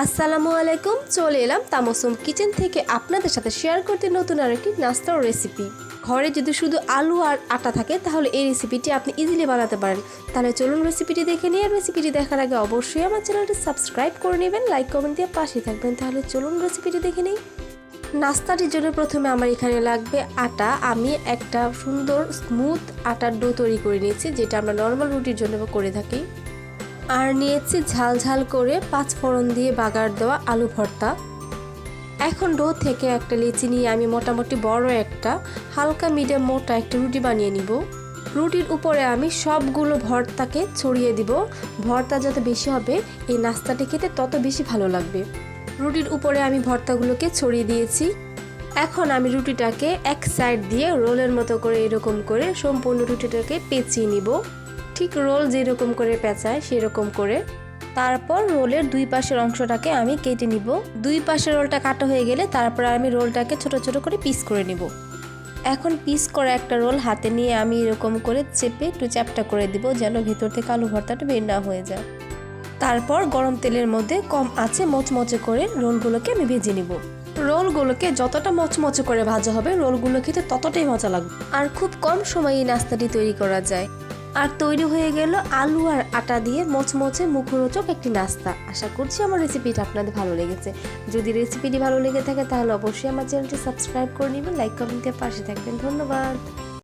আসসালামু আলাইকুম, চলে এলাম তামসুম কিচেন থেকে আপনাদের সাথে শেয়ার করতে নতুন আরেকটি নাস্তার রেসিপি ঘরে যদি শুধু আলু আর আটা থাকে, তাহলে এই রেসিপিটি আপনি ইজিলি বানাতে পারেন। তাহলে চলুন রেসিপিটি দেখে নিয়ে রেসিপিটি দেখার আগে অবশ্যই আমার চ্যানেলটি সাবস্ক্রাইব করে নেবেন লাইক কমেন্ট দিয়ে পাশে থাকবেন। তাহলে চলুন রেসিপিটি দেখে নিই। নাস্তাটির জন্য প্রথমে আমার এখানে লাগবে আটা। আমি একটা সুন্দর স্মুথ আটার ডো তৈরি করে নিয়েছি, যেটা আমরা নর্মাল রুটির জন্য করে থাকি। আর নিয়েছি ঝাল ঝাল করে পাঁচ ফোড়ন দিয়ে বাগার দেওয়া আলু ভর্তা। এখন ডো থেকে একটা লেচি নিয়ে আমি মোটামুটি বড় একটা, হালকা মিডিয়াম মোটা একটা রুটি বানিয়ে নিব। রুটির উপরে আমি সবগুলো ভর্তাকে ছড়িয়ে দিব। ভর্তা যত বেশি হবে, এই নাস্তাটি খেতে তত বেশি ভালো লাগবে। রুটির উপরে আমি ভর্তাগুলোকে ছড়িয়ে দিয়েছি। এখন আমি রুটিটাকে এক সাইড দিয়ে রোলের মতো করে এরকম করে সম্পূর্ণ রুটিটাকে পেঁচিয়ে নিব। ঠিক রোল যেরকম করে পেঁচায় সেরকম করে। তারপর রোলের দুই পাশের অংশটাকে আমি কেটে নিব। দুই পাশের রোলটা কাটা হয়ে গেলে তারপর আমি রোলটাকে ছোট ছোট করে পিস করে নিব। এখন পিস করা একটা রোল হাতে নিয়ে আমি এরকম করে চেপে একটু চ্যাপটা করে দিব যেন ভিতর থেকে আলু ভর্তাটা বের না হয়ে যায়। তারপর গরম তেলের মধ্যে কম আছে মচমচে করে রোলগুলোকে আমি ভেজে নিব। রোলগুলোকে যতটা মচমচে করে ভাজা হবে, রোলগুলো খেতে ততটাই মজা লাগবে। আর খুব কম সময়ে এই নাস্তাটি তৈরি করা যায়। আর তৈরি হয়ে গেল আলু আর আটা দিয়ে মচমচে মুখরোচক একটি নাস্তা। আশা করছি আমার রেসিপিটা আপনাদের ভালো লেগেছে। যদি রেসিপিটি ভালো লেগে থাকে তাহলে অবশ্যই আমার চ্যানেলটি সাবস্ক্রাইব করে নেবেন লাইক কমেন্টের পাশে থাকবেন। ধন্যবাদ।